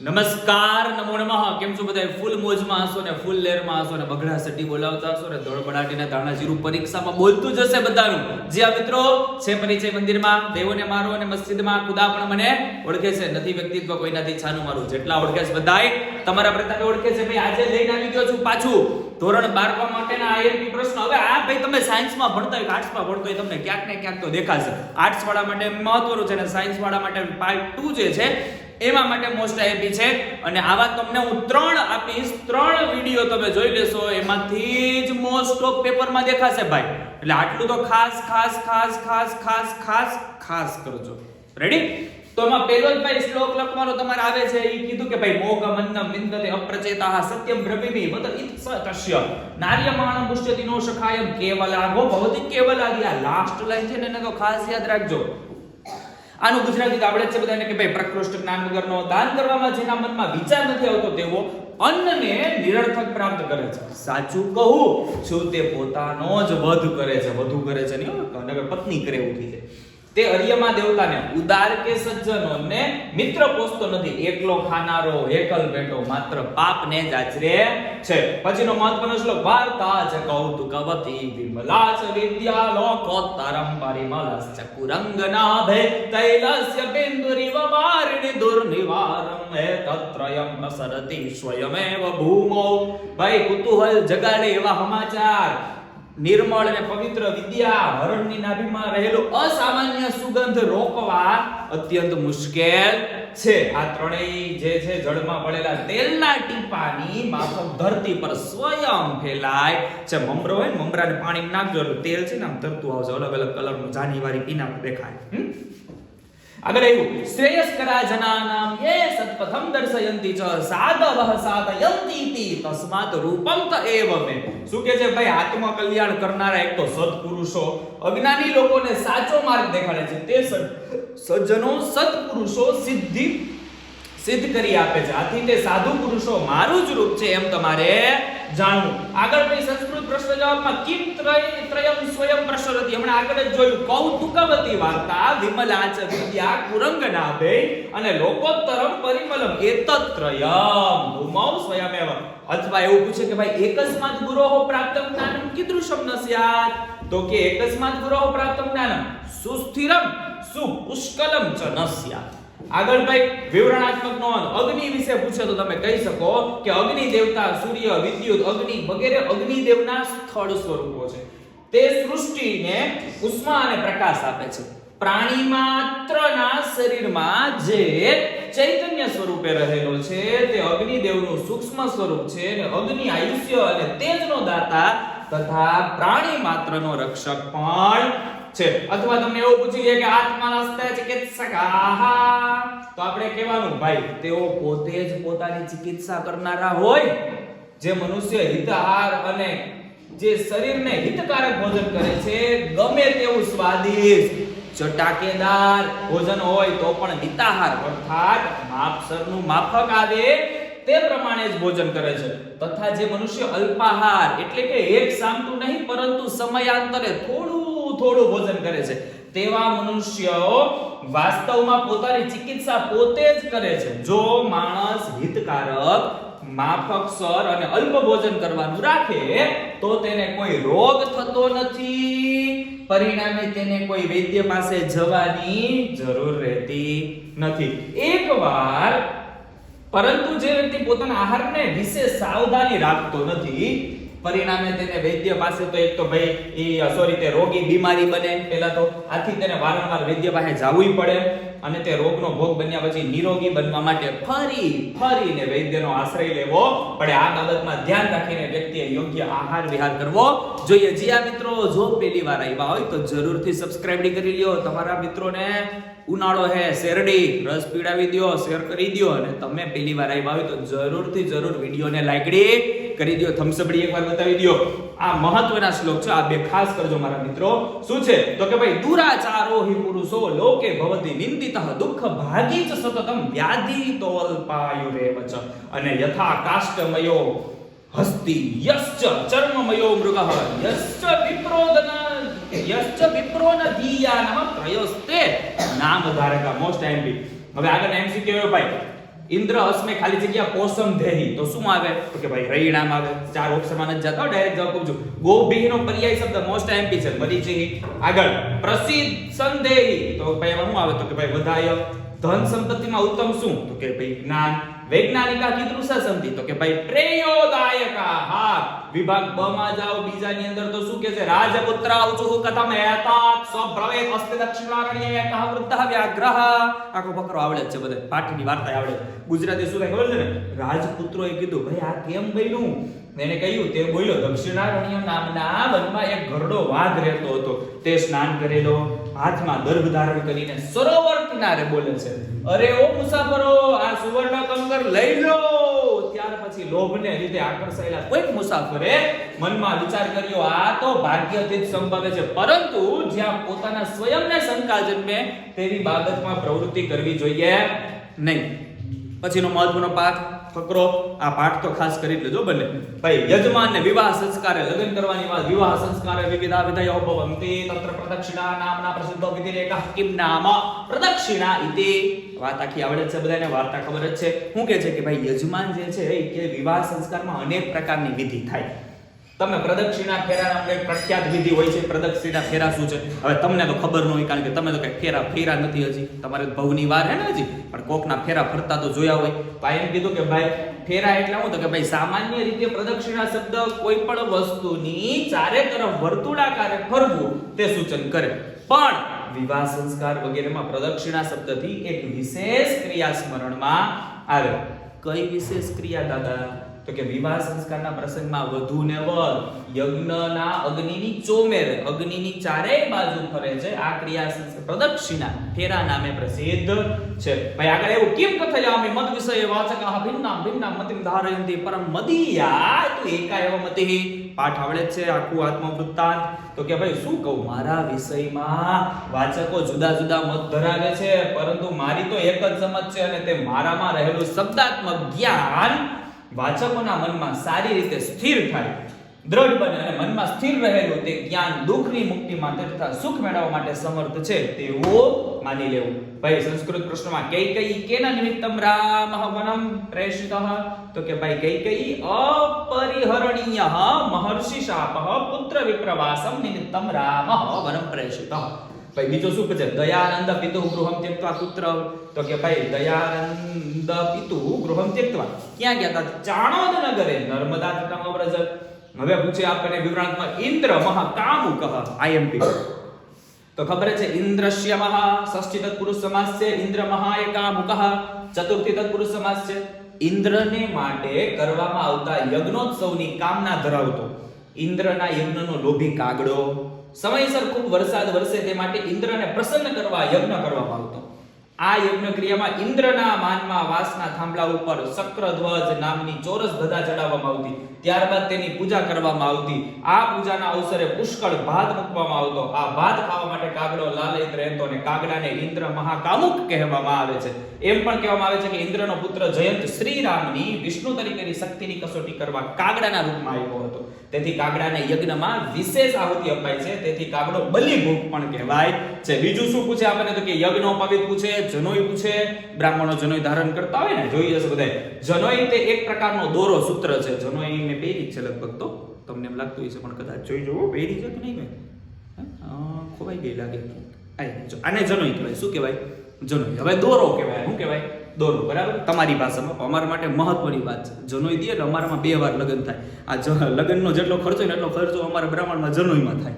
નમસ્કાર, નમો નમઃ. કેમ છો બધા ફૂલ મોજમાં હશો ને ફૂલ લેરમાં હશો ને બગડા સટી બોલાવતા હશો ને ધોળબડાટીના ધાણા જીરું પરીક્ષામાં બોલતું જશે બધાનું. જે આ મિત્રો, છે પરિચય મંદિરમાં, દેવોને મારો અને મસ્જિદમાં ખુદા પણ મને ઓળખે છે. નથી વ્યક્તિત્વ કોઈનાથી છાનું મારું. જેટલા ઓળખે છે બધાય, તમારા પ્રતાપે ઓળખે છે. ભાઈ, આજે લઈને આવી ગયો છું પાછું. ધોરણ 12 માટેના આઈએમપી પ્રશ્ન. હવે આ ભાઈ, તમે સાયન્સમાં ભણતા હોય આર્ટ્સમાં ભણતો હોય, તમને ક્યાંક ને ક્યાંક તો દેખાશે. આર્ટ્સ વાળા માટે મહત્વનું છે અને સાયન્સ વાળા માટે પાર્ટ 2 જે છે એમાં માટે મોસ્ટ આઈપી છે. અને આવા તમને હું ત્રણ આપીશ. ત્રણ વીડિયો તમે જોઈ લેશો, એમાંથી જ મોસ્ટ ઓફ પેપરમાં દેખાશે ભાઈ. એટલે આટલું તો ખાસ ખાસ ખાસ ખાસ ખાસ ખાસ ખાસ કરજો. રેડી તો એમાં પહેલો જ ભાઈ શ્લોક લખવાનો તમારે આવે છે. એ કીધું કે ભાઈ, મોગ મન્નમ વિંદતે અપ્રચેતા સત્યમ બ્રવીમી મત ઇત્સ તસ્ય નાર્યમાણમ પુષ્યતિ નો સખાયમ કેવલાગો. ભવતિ કેવલાગી. આ લાસ્ટ લાઈન છે ને, એને તો ખાસ યાદ રાખજો. આનું ગુજરાતી તો આવડે છે બધાને કે ભાઈ પ્રકૃષ્ટ જ્ઞાન વગરનો દાન કરવામાં જેના મનમાં વિચાર નથી આવતો તેવો અન્નને નિરર્થક પ્રાપ્ત કરે છે. સાચું કહું શું તે પોતાનો જ વધ કરે છે વધુ કરે છે નહીં? હો, નકર પત્ની કરે એવું થઈ જાય. તે અરિયમા દેવતાને ઉદાર કે સજ્જનોને મિત્ર પોસતો નથી. એકલો ખાનારો, એકલ બેઠો માત્ર પાપને જ આચરે છે. પછીનો મહત્વનો શ્લોક, વાર્તા જ કૌતુકવતી વિમલા ચ વિદ્યા લોકોત્તરમ પરિમલશ્ચ કુરંગનાભે તૈલસ્ય બિંદુરિવ વારિણિ દુર્નિવારમ હે તત્રયમ પ્રસરતિ સ્વયમેવ ભૂમો. ભાઈ કુતૂહલ જગાડે એવા સમાચાર. નિર્મળ અને પવિત્ર વિદ્યા હરણની નાભીમાં રહેલો અસામાન્ય સુગંધ રોકવા અત્યંત મુશ્કેલ છે. આ ત્રણેય જે છે, જળમાં પડેલા તેલના ટીપાની માફક ધરતી પર સ્વયં ફેલાય છે. મમરો હોય મમરાને પાણી નાખજો, એટલે તેલ છે ને, આમ તરતું આવશે. અલગ અલગ કલરનું જાન્યુઆરી પીના દેખાય. હમ? આગળ આવ્યું શ્રેયસ્કરા જનાનામ યે સત્પથમ દર્શયંતિ ચ સાધવઃ સાધયંતિ તિ તસ્માત રૂપમ ત એવ મે શું કે છે? ભાઈ આત્મ કલ્યાણ કરનારા એક તો સત્પુરુષો, અજ્ઞાની લોકોને સાચો માર્ગ દેખાડે છે. તે સજ્જ- સજ્જનો સત્પુરુષો સિદ્ધિ સિદ્ધ કરી આપે છે. આથી તે સાધુ પુરુષો મારું જ રૂપ છે એમ તમારે જાણવું. આગળ પછી સંસ્કૃત પ્રશ્ન જવાબમાં કિમ ત્રય, ત્રયમ સ્વયં પ્રસરતી. હમણાં આગળ જ જોયું. કૌતુકવતી વાર્તા, વિમલાચ વિદ્યા, કુરંગનાભે અને લોકોત્તરમ પરિમલમ. એતત્રયમ ભૂમૌ સ્વયમેવ અથવા એવું પૂછે કે ભાઈ, એકસ્માત ગુરોહો પ્રાપ્તમ જ્ઞાનમ કીદૃશમ ન સ્યાત? તો કે એકસ્માત ગુરોહો પ્રાપ્તમ જ્ઞાનમ સુસ્થિરમ, સુપુષ્કલમ ચ ન સ્યાત. આગળ ભાઈ, વિવરણાત્મક નોંધ અગ્નિ વિશે પૂછે તો તમે કહી શકો કે અગ્નિ દેવતા સૂર્ય, વિદ્યુત, અગ્નિ વગેરે અગ્નિ દેવના સ્થળ સ્વરૂપો છે. તે સૃષ્ટિને ઉષ્મા અને પ્રકાશ આપે છે. પ્રાણી માત્રના શરીરમાં જે ચૈતન્ય સ્વરૂપે રહેલો છે, તે અગ્નિ દેવનું સૂક્ષ્મ સ્વરૂપ છે અને અગ્નિ આયુષ્ય અને તેજનો દાતા તથા પ્રાણી માત્રનો રક્ષક પણ છે. અથવા તમને એવું પૂછી લે કે આત્માનસ્તે ચિકિત્સકાહ તો આપણે કહેવાનું, ભાઈ, તેઓ પોતે જ પોતાની ચિકિત્સા કરનારા હોય. જે મનુષ્ય હિતહાર અને જે શરીરને હિતકારક ભોજન કરે છે, ગમે તેવું સ્વાદિષ્ટ ચટાકેદાર ભોજન હોય તો પણ હિતાહાર, અર્થાત માપસરનું માફક આવે, તે પ્રમાણે જ ભોજન કરે છે. તથા જે મનુષ્ય અલ્પાહાર એટલે કે એક સામતું નહીં, પરંતુ સમયાંતરે થોડું થોડું ભોજન કરે છે. તેવા મનુષ્યો વાસ્તવમાં પોતાની ચિકિત્સા પોતે જ કરે છે. જો માણસ હિતકારક માફકસર અને અલ્પ ભોજન કરવાનું રાખે, તો તેને કોઈ રોગ થતો નથી. પરિણામે તેને કોઈ વૈદ્ય પાસે જવાની જરૂર રહેતી નથી. એકવાર, પરંતુ જે વ્યક્તિ પોતાના આહારને વિશે સાવધાની રાખતો નથી પરિણામે તેને વૈદ્ય પાસે તો એક તો ભાઈ એ સોરી તે રોગી બીમારી બને પહેલા તો. આથી તેને વારંવાર વૈદ્ય પાસે જવું પડે. અને તે રોગનો ભોગ બન્યા પછી નિરોગી બનવા માટે ફરી, ફરીને વૈદ્યનો આશ્રય લેવો પડે. આ બાબતમાં ધ્યાન રાખીને વ્યક્તિએ યોગ્ય આહાર વિહાર કરવો જોઈએ. જીયા મિત્રો, જો પહેલી વાર આવ્યા હોય તો જરૂરથી સબસ્ક્રાઇબ કરી લ્યો. તમારા મિત્રોને ઉનાળો હે, શેરડી, રસ પીડાવી દ્યો, શેર કરી દ્યો. અને તમે પહેલી વાર આવ્યા હોય તો જરૂરથી જરૂર વિડીયોને લાઈકડી કરી દો થમ્સઅપડી એકવાર બતાવી દ્યો. આ મહત્વના શ્લોક છે. આ બે ખાસ કરજો મારા મિત્રો. શું છે? તો કે ભાઈ, દુરાચારો હિ પુરુષો લોકે ભવતી નિંદિતઃ દુઃખ ભાગી ચ સતતમ વ્યાધિ તોલ્પાયુરેવ ચ અને યથા કાષ્ટમયો હસ્તિ યશ્ચ ચર્મમયો મૃગઃ. યશ્ચ વિપ્રોદન, યશ્ચ વિપ્રોન ધીયાનઃ ત્રયોસ્તે નામ ધારકા મોસ્ટ એમ્પી હવે આગળ એમસીક્યુ ભાઈ. ઇન્દ્ર અસ્મે ખાલી જગ્યા પોષમ દેહી. તો શું આવે? તો કે ભાઈ રૈણામ આવે. ચાર ઓપ્શનમાં નથી જતો ડાયરેક્ટ જવાબ કહું છું. ગોભી નો પર્યાય શબ્દ મોસ્ટ એમપી છે. મરીચી આગળ. પ્રસિદ્ધ સંદેહી તો ભાઈ એમાં શું આવે? તો કે ભાઈ વધાય ધન સંપત્તિમાં ઉત્તમ શું? તો કે ભાઈ જ્ઞાન. વૈજ્ઞાનિકા કીધું સંધિ. તો કે ભાઈ પ્રેયોદાયકા હા વિભાગ બ માં જાઓ, બીજાની અંદર તો શું કહે છે? રાજપુત્ર ઉચુઃ કથમ એતાત સ્વભ્રવેત અસ્તિ દક્ષિણારણ્ય કહ વૃદ્ધ વ્યાગ્રહ આખો બકરો આવડે છે બધે. પાઠની વાર્તા આવડે ગુજરાતી શું થાય ખબર છે ને? રાજપુત્રોએ કીધું, ભાઈ, આ કેમ બન્યું એને કહ્યું, તે બોલ્યો દક્ષિણારણ્ય નામના વનમાં એક ઘરડો વાઘ રહેતો હતો. તે સ્નાન કરેલો, હાથમાં દર્ભ ધારણ કરીને સરોવર કિનારે બોલે છે. અરે, ઓ મુસાફરો, આ સુવર્ણ કંકર લઈ લો. ત્યાર પછી લોભને લીધે આકર્ષાયેલા કોઈક મુસાફરે મનમાં વિચાર કર્યો, આ તો ભાગ્યથી જ સંભવે છે. પરંતુ જ્યાં પોતાના સ્વયંને શંકા જન્મે તેવી બાબતમાં પ્રવૃત્તિ કરવી જોઈએ નહીં. પછીનો મહત્વનો પાઠ. ફકરો. આ પાઠ તો ખાસ કરી લેજો બંને. ભાઈ, યજમાન ને વિવાહ સંસ્કારે લગ્ન કરવાની વાત. વિવાહ સંસ્કારે વિવિધા વિધયો ભવંતિ તત્ર પ્રદક્ષિણા નામના પ્રસિદ્ધ વિધિરેકા કિમ નામ. પ્રદક્ષિણા ઇતિ. વાત આખી આવડે છે બધાને, વાર્તા ખબર જ છે. શું કે છે કે ભાઈ, યજમાન જે છે એ કે વિવાહ સંસ્કારમાં અનેક પ્રકારની વિધિ થાય. તમે પ્રદક્ષિણા ફેરા નામની પ્રખ્યાત વિધિ હોય છે. પ્રદક્ષિણા ફેરા શું છે? હવે તમને તો ખબર ન હોય કારણ કે તમે તો કઈ ફેરા ફેરા નથી હજી. તમારે ભવની વાર હે ને હજી? પણ કોકના ફેરા ફરતા તો જોયા હોય. ભાઈ એમ કીધું કે ભાઈ, ફેરા એટલે શું તો કે ભાઈ સામાન્ય રીતે પ્રદક્ષિણા શબ્દ કોઈ પણ વસ્તુની ચારે તરફ વર્તુળાકારે ફરવું તે સૂચન કરે. પણ વિવાહ સંસ્કાર વગેરેમાં પ્રદક્ષિણા શબ્દથી એક વિશેષ ક્રિયા સ્મરણમાં આવે. કઈ વિશેષ ક્રિયા દાદા? તો કે વિવાહ સંસ્કારના પ્રસંગમાં વધુ ને વર યજ્ઞના અગ્નિની ચોમેર, અગ્નિની ચારેય બાજુ ફરે છે. આ ક્રિયા સંસ્કાર પ્રદક્ષિણા, ફેરા નામે પ્રસિદ્ધ છે. ભાઈ, આગળ એવું કેમ કથયામિ મત વિષય વાચકઃ ભિન્ના ભિન્ના મતિમ ધારયંતિ પરમ મદીયા તો એકા એવ મતિઃ પાઠ આવડે છે આખું આત્મવૃત્તાંત. તો કે ભાઈ, શું કહું? મારા વિષયમાં વાચકો જુદા જુદા મત ધરાવે છે, પરંતુ મારી તો એક જ સમજ છે અને તે મારામાં રહેલું શબ્દાત્મક જ્ઞાન વાચકોના મનમાં સારી રીતે સ્થિર થાય. દ્રઢ બને અને મનમાં સ્થિર રહેલું તે જ્ઞાન દુઃખની મુક્તિ માટે તથા સુખ મેળવવા માટે સમર્થ છે તેવો માની લેવું. ભાઈ, સંસ્કૃત પ્રશ્નમાં કઈ કઈ કેના નિમિત્તમ રામ વનમ પ્રેષિતઃ? તો કે ભાઈ, કઈ કઈ? અપરિહરણીય મહર્ષિ શાપઃ પુત્ર વિપ્રવાસમ નિમિત્તમ રામ વનમ પ્રેષિતઃ. ભાઈ, બીજો શું પૂછે દયાનંદ પિતુ ગૃહમ ત્યક્તવા પુત્ર. તો કે ભાઈ, દયાનંદ પિતુ ગૃહમ ત્યક્તવા. ક્યાં ગયા હતા ચાણોદ નગરે નર્મદા તટમ વ્રજ હવે પૂછે આપણને વિવરણાત્મક ઇન્દ્ર મહાકામુકઃ. આઈએમપી તો ખબર છે, ઇન્દ્રશ્ય મહા ષષ્ઠી તત્પુરુષ સમાસ છે, ઇન્દ્ર મહાયકામુકઃ ચતુર્થી તત્પુરુષ સમાસ છે. ઇન્દ્રને માટે કરવામાં આવતા યજ્ઞોત્સવની કામના ધરાવતો. ઇન્દ્રના યજ્ઞનો લોભી કાગડો. સમયસર ખૂબ વરસાદ વરસે તે માટે ઇન્દ્રને પ્રસન્ન કરવા યજ્ઞ કરવામાં આવતો. આ યજ્ઞ ક્રિયામાં ઇન્દ્રના માનમાં વાસના થાંભલા ઉપર શક્રધ્વજ નામની ચોરસ ધજા ચડાવવામાં આવતી. ત્યારબાદ તેની પૂજા કરવામાં આવતી. આ પૂજાના અવસરે પુષ્કળ ભાત મૂકવામાં આવતો. આ ભાત ખાવા માટે કાગડો લાલયિત રહેતો અને કાગડાને ઇન્દ્ર મહાકામુક કહેવામાં આવે છે. એમ પણ કહેવામાં આવે છે કે ઇન્દ્રનો પુત્ર જયંત શ્રીરામની વિષ્ણુ તરીકેની શક્તિની કસોટી કરવા કાગડાના રૂપમાં આવ્યો હતો. તેથી કાગડાને યજ્ઞમાં વિશેષ આહુતિ અપાય છે. તેથી કાગડો બલિભોગ પણ કહેવાય છે. બીજું શું પૂછે આપણને તો કે યજ્ઞોપવિત પૂછે. જનોઈ પૂછે બ્રાહ્મણો જનોઈ ધારણ કરતા હોય ને, જોઈ જશે બધાય જનોઈ તે એક પ્રકારનો દોરો સૂત્ર છે. જનોઈ મેં પહેરી છે લગભગ તો. તમને એમ લાગતું હશે, પણ કદાચ જોઈ જુઓ પહેરી છે કે નહીં મેં? ખોવાઈ ગઈ લાગે આને જનોઈ કહેવાય. શું કહેવાય? જનોઈ. હવે દોરો કહેવાય. શું કહેવાય? દોરો. બરાબર? તમારી ભાષામાં. અમારા માટે મહત્વની વાત છે. જનોઈ દે એટલે અમારામાં બે વાર લગ્ન થાય. આ લગ્નનો જેટલો ખર્ચો ને, એટલો ખર્ચો અમારા બ્રાહ્મણમાં જનોઈમાં થાય.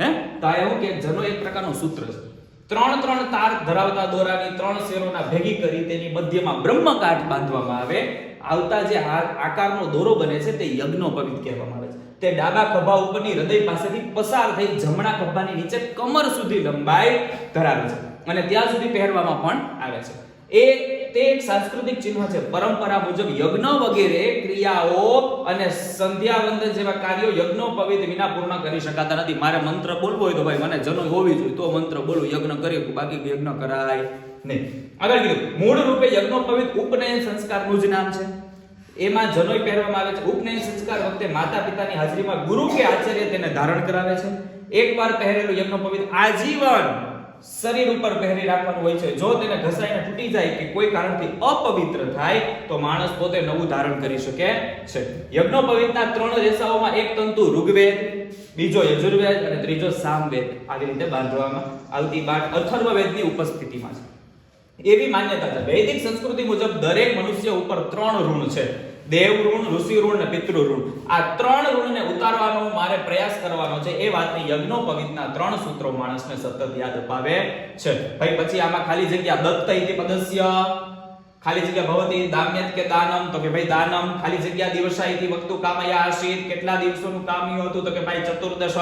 હે? તો આ એવું કે જનો એક પ્રકારનું સૂત્ર છે. ત્રણ ત્રણ તાર ધરાવતા દોરાની ત્રણ શેરોના ભેગી કરી તેની મધ્યમાં બ્રહ્મકાઠ બાંધવામાં આવે. આવતા જે આકારનો દોરો બને છે તે યજ્ઞોપવિત કહેવામાં આવે છે. તે ડાબા ખભા ઉપરની હૃદય પાસેથી પસાર થઈ જમણા ખભાની નીચે કમર સુધી લંબાઈ ધરાવે છે. અને ત્યાં સુધી પહેરવામાં પણ આવે છે. એ તે એક સાંસ્કૃતિક ચિહ્ન છે. પરંપરા મુજબ યજ્ઞ વગેરે ક્રિયાઓ અને સંધ્યાવંદન જેવા કાર્યો યજ્ઞોપવિત વિના પૂર્ણ કરી શકાતા નથી. મારે મંત્ર બોલવો હોય તો ભાઈ મને જનોઈ હોવી જોઈએ. તો મંત્ર બોલું, યજ્ઞ કરી બાકી યજ્ઞ કરાય. નહીં. આગળ કીધું. મૂળ રૂપે યજ્ઞોપવિત ઉપનયન સંસ્કારનું જ નામ છે. એમાં જનોઈ પહેરવામાં આવે છે. ઉપનયન સંસ્કાર વખતે માતા પિતાની હાજરીમાં ગુરુ કે આચાર્ય તેને ધારણ કરાવે છે. એકવાર પહેરેલું યજ્ઞોપવિત આજીવન શરીર ઉપર પહેરી રાખવાનું હોય છે. જો તેને ઘસાઈને તૂટી જાય કે કોઈ કારણથી અપવિત્ર થાય, તો માણસ પોતે નવું ધારણ કરી શકે છે. યજ્ઞોપવિતના ત્રણ રેસાઓમાં એક તંતુ ઋગ્વેદ, બીજો યજુર્વેદ અને ત્રીજો સામવેદ. આવી રીતે બાંધવામાં આવતી બાદ અથર્વવેદની ઉપસ્થિતિમાં છે. એવી માન્યતા છે. વૈદિક સંસ્કૃતિ મુજબ દરેક મનુષ્ય ઉપર ત્રણ ઋણ છે. દેવ ઋણ, ઋષિ ઋણ અને પિતૃ ઋણ. આ ત્રણ ઋણને ઉતારવાનો મારે પ્રયાસ કરવાનો છે. એ વાતની યજ્ઞોપવિતના ત્રણ સૂત્રો માણસને સતત યાદ અપાવે છે. ભાઈ, પછી આમાં ખાલી જગ્યા દત્ત પદસ્ય ખાલી જગ્યા ભવતી, દામ્યત કે દાનમ, તો કે ભાઈ દાનમ, ખાલી જગ્યા દિવસાઈથી વક્તુ કામયા આશિત કેટલા દિવસોનું કામ્યું હતું, તો કે ભાઈ ચતુર્દશ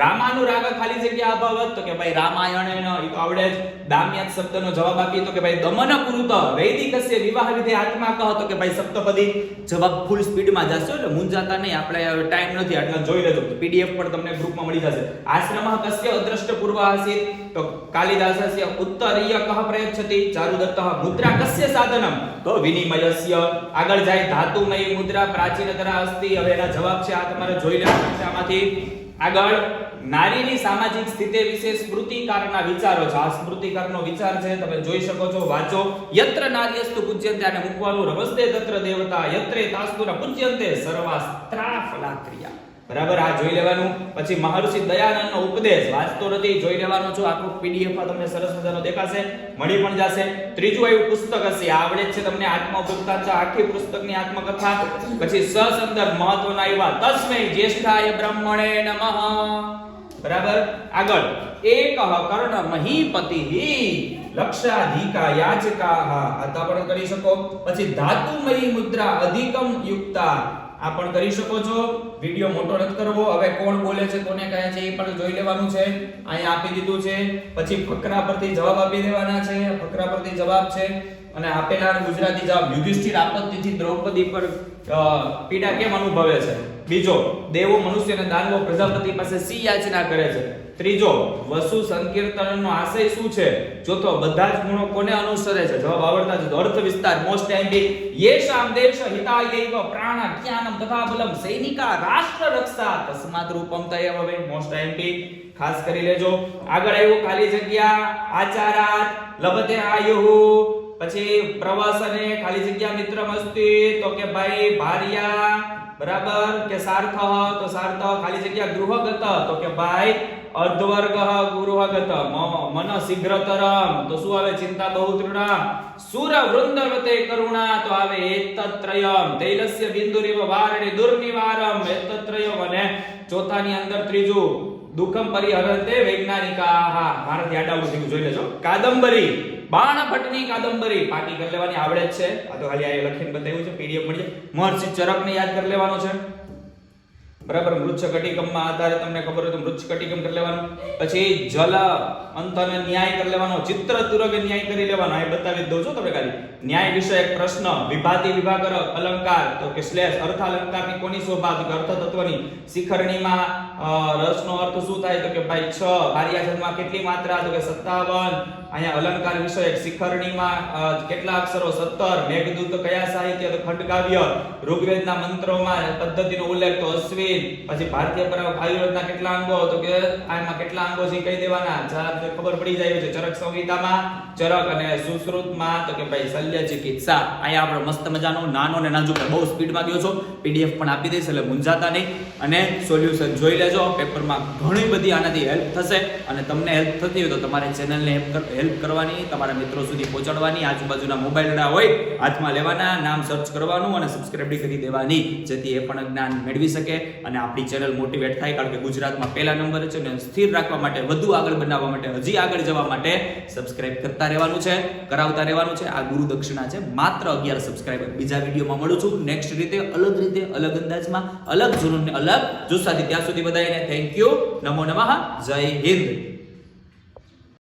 રામાનુરાગ ખાલી જગ્યા અભવત, તો કે ભાઈ રામાયણેન, ઈ તો આવડે જ. દામ્યત શબ્દનો જવાબ આપીએ, તો કે ભાઈ દમન કૃત વૈદિકસ્ય વિવાહ વિધે આત્મા કહો, તો કે ભાઈ સપ્તપદી. જવાબ ફૂલ સ્પીડમાં જશો એટલે મૂંઝાતા નહીં, આપણે ટાઈમ નથી એટલે જોઈ લેજો. પીડીએફ પણ તમને ગ્રુપમાં મળી જશે. આશ્રમ કસ્ય અદ્રષ્ટ પૂર્વ આસીત તો કાલિદાસસ્ય ઉત્તરીય કહ પ્રયચ્છતિ, ચારુદત્તઃ મુદ્રા કસ્ય સાધનમ તો વિનિમયસ્ય આગળ જાય ધાતુમય મુદ્રા પ્રાચીનતરા અસ્તિ. હવે એના જવાબ છે, આ તમારે જોઈ લેવાનું છે આમાંથી. આગળ, નારીની સામાજિક સ્થિતિ વિશે સ્મૃતિકારના વિચારો છે. આ સ્મૃતિકારનો વિચાર છે, તમે જોઈ શકો છો, વાંચો. યત્ર નાર્યસ્તુ પૂજ્યંતે આને મૂકવાનું રમસ્તે તત્ર દેવતા. યત્રે તાસ્તુના પૂજ્યંતે સર્વાસ્ત્રા ફલાક્રિયા બરાબર? આ જોઈ લેવાનું. પછી મહર્ષિ દયાનંદનો ઉપદેશ. વાંચતો નથી, જોઈ લેવાનો છો. આખું પીડીએફમાં તમને સરસ મજાનો દેખાશે. મળી પણ જશે. ત્રીજું એવું પુસ્તક હશે. આવડે છે તમને આત્મભુક્તા છે આખી પુસ્તકની આત્મકથા. પછી સસંદર્ભ મહત્વના એવા તસ્મૈ જ્યેષ્ઠાય બ્રહ્મણે નમઃ. બરાબર? આગળ. એક કર્ણ મહીપતિ લક્ષાધિકા યાચકા. હતા પણ કરી શકો. પછી ધાતુમયી મુદ્રા અધિકમ યુક્તા. આ પણ કરી શકો છો. વિડિયો મોટો નથી કરવો. હવે કોણ બોલે છે, કોને કહે છે, એ પણ જોઈ લેવાનું છે. અહીંયા આપી દીધું છે. પછી ફકરા પરથી જવાબ આપી દેવાના છે. ફકરા પરથી જવાબ છે. અને આપેલા ગુજરાતી જવાબ, યુધિષ્ઠિર આપત્તિથી દ્રૌપદી પર પીડા કેમ અનુભવે છે? બીજો, દેવો મનુષ્ય અને દાનવો પ્રજાપતિ પાસે સી યાચના કરે છે. ત્રીજો, વસુ સંકીર્તનનો આશય શું છે? ચોથો બધા જ ગુણો કોને અનુસરે છે? જવાબ આવડતા જ અર્થ વિસ્તાર મોસ્ટ એમ્બી યેશામ દેશ હિતાયૈવ પ્રાણ જ્ઞાનમ તથા બલમ. સૈનિકા, રાષ્ટ્ર રક્ષા. તસ્માત રૂપમ તયવ હવે મોસ્ટ એમ્બી ખાસ કરી લેજો. આગળ આવ્યું ખાલી જગ્યા, આચારાત લબતે આયુહુ પછી પ્રવાસને ખાલી જગ્યા મિત્ર મસ્તી તો કે ભાઈ, ભાર્યા બરાબર? કે સાર્થ તો સાર્થ ખાલી જગ્યા ગૃહગત, તો કે ભાઈ અર્ધવર્ગ ગૃહગત. મન શીઘ્રતરમ. તો શું આવે? ચિંતા બહુ તૃણા સુર વૃંદવતે કરુણા, તો આવે એતત્રયમ. તૈલસ્ય બિંદુરીવ વારણે દુર્નિવારમ. એતત્રયમ અને ચોથાની અંદર ત્રીજું, દુઃખમ પરિહરંતે વૈજ્ઞાનિકાહ મારાથી આડાવું થયું જોઈ લેજો. કાદંબરી. બાણ ભટ્ટની કાદંબરી. પાટી કરી લેવાની આવડે જ છે. આ તો ખાલી આ લખીને બતાવ્યું છે. પીડીએફ મળી મહર્ષિ ચરકને યાદ કરી લેવાનો છે. બરાબર? મૃચ્છ કટિકમમાં આધારે તમને ખબર હોય તો મૃચ્છ કટિકમ કરી લેવાનું. પછી જલ અંતને ન્યાય કરી લેવાનો. ચિત્ર તુરગ ન્યાય કરી લેવાનો. એ બતાવી દઉં છું તમને ખાલી. ન્યાય વિષયક પ્રશ્ન. વિભાતિ વિભાગર અલંકાર. તો કે શ્લેષ. અર્થાલંકારની કોની શોભા? અર્થતત્વની. શિખરણીમાં રસનો અર્થ શું થાય? તો કે ભાઈ 6 ભાર્યાછંદમાં કેટલી માત્રા? તો કે 57 અહીંયા અલંકાર વિષયક શિખરણીમાં કેટલા અક્ષરો? 17 મેઘદૂત કયા સાહિત્ય? તો ખંડકાવ્ય. ઋગ્વેદના મંત્રોમાં પદ્ધતિનો ઉલ્લેખ તો અશ્વિન. પછી ભારતીય આયુર્વેદના કેટલા અંગો? તો કે આમાં કેટલા અંગો છે કહી દેવાના. તો ખબર પડી જાય છે. ચરક સંહિતામાં ચરક અને સુશ્રુતમાં તો કે ભાઈ શલ્ય ચિકિત્સા. અહીંયા આપણે મસ્ત મજાનો નાનો ને નાજુક, બહુ સ્પીડમાં ગયો છો. પીડીએફ પણ આપી દઈશ, એટલે મૂંઝાતા નહીં. અને સોલ્યુશન જોઈ લેજો પેપરમાં ઘણી બધી આનાથી હેલ્પ થશે અને તમને હેલ્પ થતી હોય તો તમારે ચેનલને હેલ્પ કરવાની, તમારા મિત્રો સુધી પહોંચાડવાની, આજુબાજુના મોબાઈલના હોય, હાથમાં લેવાના, નામ સર્ચ કરવાનું અને સબસ્ક્રાઇબ કરી દેવાની, જેથી એ પણ જ્ઞાન મેળવી શકે અને આપણી ચેનલ મોટિવેટ થાય, કારણ કે ગુજરાતમાં પહેલા નંબર છે અને સ્થિર રાખવા માટે, વધુ આગળ બનાવવા માટે, હજી આગળ જવા માટે સબસ્ક્રાઇબ કરતા રહેવાનું છે, કરાવતા રહેવાનું છે. આ ગુરુ દક્ષિણા છે. માત્ર અગિયાર સબસ્ક્રાઇબર બીજા વિડીયોમાં મળું છું. નેક્સ્ટ રીતે અલગ રીતે અલગ અંદાજમાં અલગ જુનૂનને અલગ જુસ્સાથી ત્યાં સુધી બધાને થેન્ક યુ નમો નમઃ. જય હિન્દ.